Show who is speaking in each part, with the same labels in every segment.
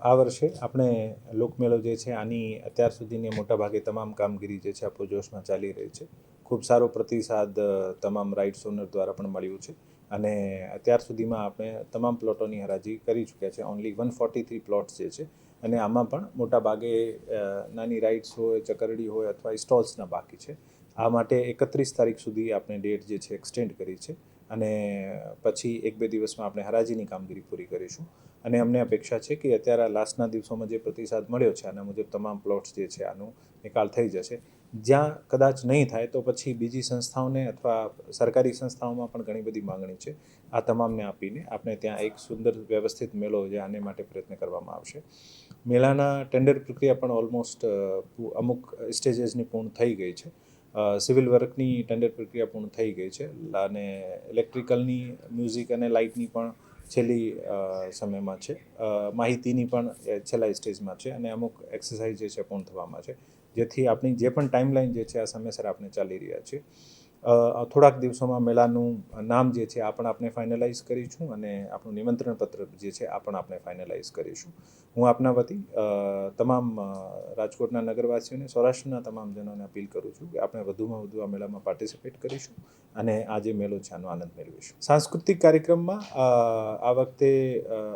Speaker 1: આ વર્ષે આપણે લોકમેળો જે છે, આની અત્યાર સુધીની મોટાભાગે તમામ કામગીરી જે છે આ પૂરજોશમાં ચાલી રહી છે. ખૂબ સારો પ્રતિસાદ તમામ રાઇટ્સ ઓનર દ્વારા પણ મળ્યું છે. અને અત્યાર સુધીમાં આપણે તમામ પ્લોટોની હરાજી કરી ચૂક્યા છે. Only one forty three plots જે છે, અને આમાં પણ મોટાભાગે નાની રાઇડ્સ હોય, ચકરડી હોય અથવા સ્ટોલ્સના બાકી છે. આ માટે એકત્રીસ તારીખ સુધી આપણે ડેટ જે છે, એક્સટેન્ડ કરી છે. અને પછી એક બે દિવસમાં આપણે હરાજીની કામગીરી પૂરી કરીશું. અને અમને અપેક્ષા છે કે અત્યારે આ લાસ્ટના દિવસોમાં જે પ્રતિસાદ મળ્યો છે, આના મુજબ તમામ પ્લોટ્સ જે છે આનું નિકાલ થઈ જશે. જ્યાં કદાચ નહીં થાય તો પછી બીજી સંસ્થાઓને અથવા સરકારી સંસ્થાઓમાં પણ ઘણી બધી માંગણી છે. આ તમામને આપીને આપણે ત્યાં એક સુંદર વ્યવસ્થિત મેળો જે આને માટે પ્રયત્ન કરવામાં આવશે. મેળાના ટેન્ડર પ્રક્રિયા પણ ઓલમોસ્ટ અમુક સ્ટેજીસની પૂર્ણ થઈ ગઈ છે. સિવિલ વર્કની ટેન્ડર પ્રક્રિયા પૂર્ણ થઈ ગઈ છે. અને ઇલેક્ટ્રિકલની મ્યુઝિક અને લાઇટની પણ છેલ્લી સમયમાં છે. માહિતીની પણ છેલ્લા સ્ટેજમાં છે અને અમુક એક્સરસાઇઝ જે છે પૂર્ણ થવામાં છે. જેથી આપણી જે પણ ટાઈમલાઈન જે છે આ સમયસર આપણે ચાલી રહ્યા છીએ. થોડાક દિવસોમાં મેળાનું નામ જે છે આ પણ આપણે ફાઇનલાઇઝ કરીશું અને આપણું નિમંત્રણ પત્ર જે છે આ પણ આપણે ફાઇનલાઇઝ કરીશું. હું આપના વતી તમામ રાજકોટના નગરવાસીઓને, સૌરાષ્ટ્રના તમામ જનોને અપીલ કરું છું કે આપણે વધુમાં વધુ આ મેળામાં પાર્ટિસિપેટ કરીશું અને આ જે મેળો છે આનો આનંદ મેળવીશું. સાંસ્કૃતિક કાર્યક્રમમાં આ વખતે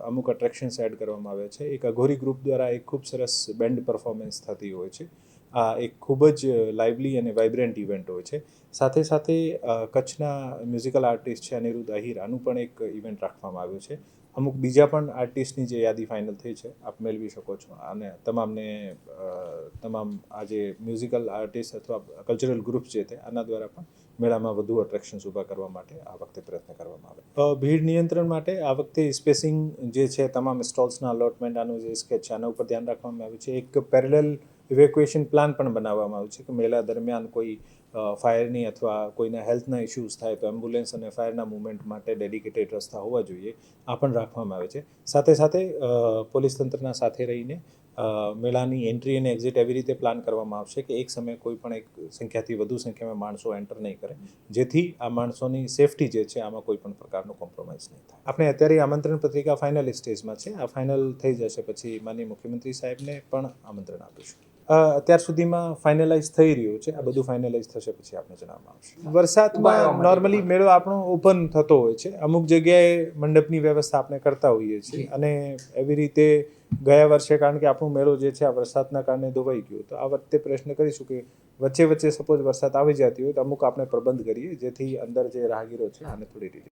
Speaker 1: અમુક અટ્રેક્શન્સ એડ કરવામાં આવ્યા છે. એક અઘોરી ગ્રુપ દ્વારા એક ખૂબ સરસ બેન્ડ પરફોર્મન્સ થતી હોય છે. આ એક ખૂબ જ લાઇવલી અને વાઇબ્રન્ટ ઇવેન્ટ હોય છે. સાથે સાથે કચ્છના મ્યુઝિકલ આર્ટિસ્ટ છે અનિરુદ્ધ આહિર આનું પણ એક ઇવેન્ટ રાખવામાં આવ્યું છે. અમુક બીજા પણ આર્ટિસ્ટની જે યાદી ફાઇનલ થઈ છે, આપ મેળવી શકો છો. અને તમામને તમામ આ જે મ્યુઝિકલ આર્ટિસ્ટ અથવા કલ્ચરલ ગ્રુપ્સ જે છે, આના દ્વારા પણ મેળામાં વધુ અટ્રેક્શન્સ ઊભા કરવા માટે આ વખતે પ્રયત્ન કરવામાં આવે. ભીડ નિયંત્રણ માટે આ વખતે સ્પેસિંગ જે છે, તમામ સ્ટોલ્સના અલોટમેન્ટ આનું જે સ્કેચ છે, આના ઉપર ધ્યાન રાખવામાં આવ્યું છે. એક પેરેલલ ઇવેક્યુએશન પ્લાન પણ બનાવવામાં આવ્યું છે કે મેળા દરમિયાન કોઈ ફાયરની અથવા કોઈના હેલ્થના ઇશ્યુઝ થાય તો એમ્બ્યુલન્સ અને ફાયરના મુવમેન્ટ માટે ડેડિકેટેડ રસ્તા હોવા જોઈએ. આ પણ રાખવામાં આવે છે. સાથે સાથે પોલીસ તંત્રના સાથે રહીને મેળાની એન્ટ્રી અને એક્ઝિટ એવી રીતે પ્લાન કરવામાં આવશે કે એક સમયે કોઈ પણ એક સંખ્યાથી વધુ સંખ્યામાં માણસો એન્ટર નહીં કરે. જેથી આ માણસોની સેફટી જે છે આમાં કોઈ પણ પ્રકારનો કોમ્પ્રોમાઇઝ નહીં થાય. આપણે અત્યારે આમંત્રણ પત્રિકા ફાઇનલ સ્ટેજમાં છે. આ ફાઇનલ થઈ જશે પછી માનનીય મુખ્યમંત્રી સાહેબને પણ આમંત્રણ આપીશું. અત્યાર સુધીમાં ફાઇનલાઇઝ થઈ રહ્યું છે. આ બધું ફાઇનલાઇઝ થશે પછી આપણે જણાવવામાં આવશે. વરસાદમાં નોર્મલી મેળો આપણો ઓપન થતો હોય છે. અમુક જગ્યાએ મંડપની વ્યવસ્થા આપણે કરતા હોઈએ છીએ. અને એવી રીતે ગયા વર્ષે કારણ કે આપણો મેળો જે છે આ વરસાદના કારણે ધોવાઈ ગયો તો આ વખતે પ્રશ્ન કરીશું કે વચ્ચે વચ્ચે સપોઝ વરસાદ આવી જતી હોય તો અમુક આપણે પ્રબંધ કરીએ જેથી અંદર જે રાહગીરો છે આને થોડી રીતે